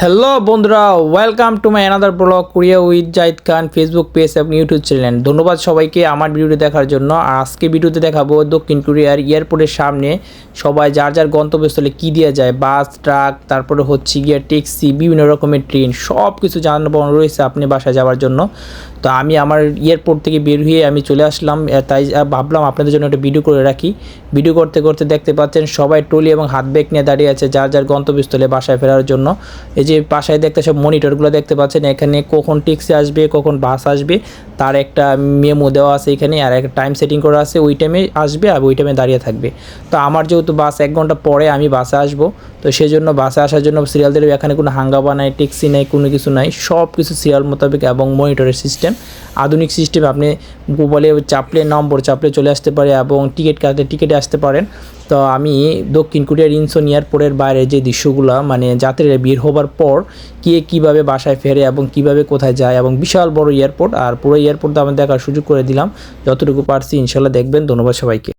Hello বন্ধুরা welcome to my another blog Korea with Zahid Khan Facebook page এবং YouTube channel ধন্যবাদ সবাইকে আমার ভিডিওটি দেখার জন্য। আর আজকে ভিডিওতে দেখাবো দক্ষিণ কোরিয়ার এয়ারপোর্টের সামনে সবাই যার যার গন্তব্যস্থলে কী দেওয়া যায়, বাস, ট্রাক, তারপরে হচ্ছে গিয়ে ট্যাক্সি, বিভিন্ন রকমের ট্রেন সব কিছু যানবাহন রয়েছে আপনি বাসায় যাওয়ার জন্য। তো আমি আমার এয়ারপোর্ট থেকে বের হয়ে আমি চলে আসলাম। তাই ভাবলাম আপনাদের জন্য একটা ভিডিও করে রাখি। ভিডিও করতে করতে দেখতে পাচ্ছেন সবাই ট্রলি এবং হাত ব্যাগ নিয়ে দাঁড়িয়ে আছে যার যার গন্তব্যস্থলে বাসায় ফেরার জন্য। এই যে বাসায় দেখতে সব মনিটরগুলো দেখতে পাচ্ছেন, এখানে কখন ট্যাক্সি আসবে, কখন বাস আসবে, তার একটা মেমো দেওয়া আছে এখানে আর একটা টাইম সেটিং করা আছে, ওই টাইমে আসবে আর ওই টাইমে দাঁড়িয়ে থাকবে। তো আমার যেহেতু বাস এক ঘণ্টা পরে আমি বাসে আসব, তো সেই জন্য বাসে আসার জন্য সিরিয়াল দিলে এখানে কোনো হাঙ্গামা নাই ট্যাক্সি নেই, কোনো কিছু নাই সব কিছু সিরিয়াল মোতাবেক এবং মনিটরের সিস্টেম আধুনিক সিস্টেম আপনি গুগলে চাপলে, নম্বর চাপলে চলে আসতে পারে এবং টিকিট কাটলে টিকিটে আসতে পারেন। তো আমি দক্ষিণ কোরিয়ার ইনসন এয়ারপোর্টের বাইরে যে দৃশ্যগুলো মানে যাত্রীরা বের হবার পর কে কীভাবে বাসায় ফেরে এবং কীভাবে কোথায় যায় এবং বিশাল বড় এয়ারপোর্ট আর পুরো এয়ারপোর্ট আমি দেখার সুযোগ করে দিলাম। যতটুকু পারছি ইনশাল্লাহ দেখবেন। ধন্যবাদ সবাইকে।